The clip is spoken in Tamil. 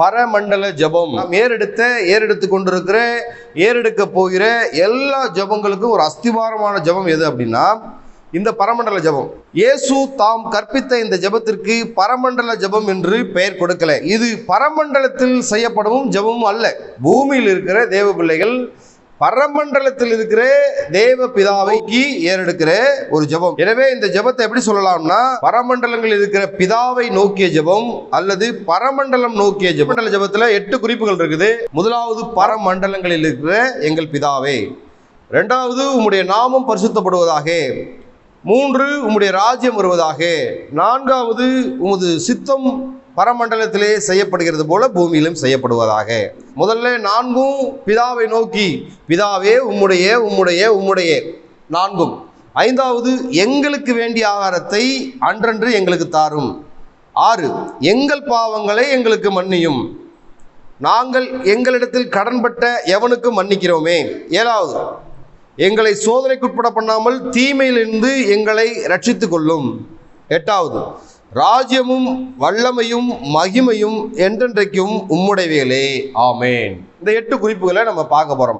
பரமண்டல ஜெபம். நாம் ஏறெடுத்த ஏறெடுத்து கொண்டிருக்கிற ஏறெடுக்க போகிற எல்லா ஜெபங்களுக்கும் ஒரு அஸ்திவாரமான ஜெபம் எது அப்படின்னா இந்த பரமண்டல ஜெபம். இயேசு தாம் கற்பித்த இந்த ஜெபத்திற்கு பரமண்டல ஜெபம் என்று பெயர் கொடுக்கல. இது பரமண்டலத்தில் செய்யப்படவும் ஜெபமும் அல்ல. பூமியில் இருக்கிற தேவ பிள்ளைகள் பரமண்டலத்தில் இருக்கிற தேவ பிதாவைக்கு ஏறெடுக்கிற ஒரு ஜெபம். எனவே இந்த ஜெபத்தை எப்படி சொல்லலாம்னா பரமண்டலங்கள் இருக்கிற பிதாவை நோக்கிய ஜெபம் அல்லது பரமண்டலம் நோக்கிய ஜெபம். மண்டல ஜெபத்துல எட்டு குறிப்புகள் இருக்குது. முதலாவது பரமண்டலங்களில் இருக்கிற எங்கள் பிதாவே. ரெண்டாவது உம்முடைய நாமம் பரிசுத்தப்படுவதாக. மூன்று உம்முடைய ராஜ்யம் வருவதாக. நான்காவது உமது சித்தம் பரமண்டலத்திலே செய்யப்படுகிறது போல பூமியிலும் செய்யப்படுவதாக. முதல்ல நான்கும் பிதாவை நோக்கி பிதாவே உம்முடைய உம்முடைய உம்முடைய. நான்கும். ஐந்தாவது எங்களுக்கு வேண்டிய ஆகாரத்தை அன்றன்று எங்களுக்கு தாரும். ஆறு எங்கள் பாவங்களை எங்களுக்கு மன்னியும். நாங்கள் எங்களிடத்தில் கடன்பட்ட எவனுக்கு மன்னிக்கிறோமே. ஏழாவது எங்களை சோதனைக்குட்பட பண்ணாமல் தீமையிலிருந்து எங்களை ரட்சித்து கொள்ளும் எட்டாவது ராஜ்யமும் வல்லமையும் மகிமையும் என்றென்றைக்கும் உம்முடையவைகளே. ஆமேன். இந்த எட்டு குறிப்புகளை நம்ம பார்க்க போறோம்.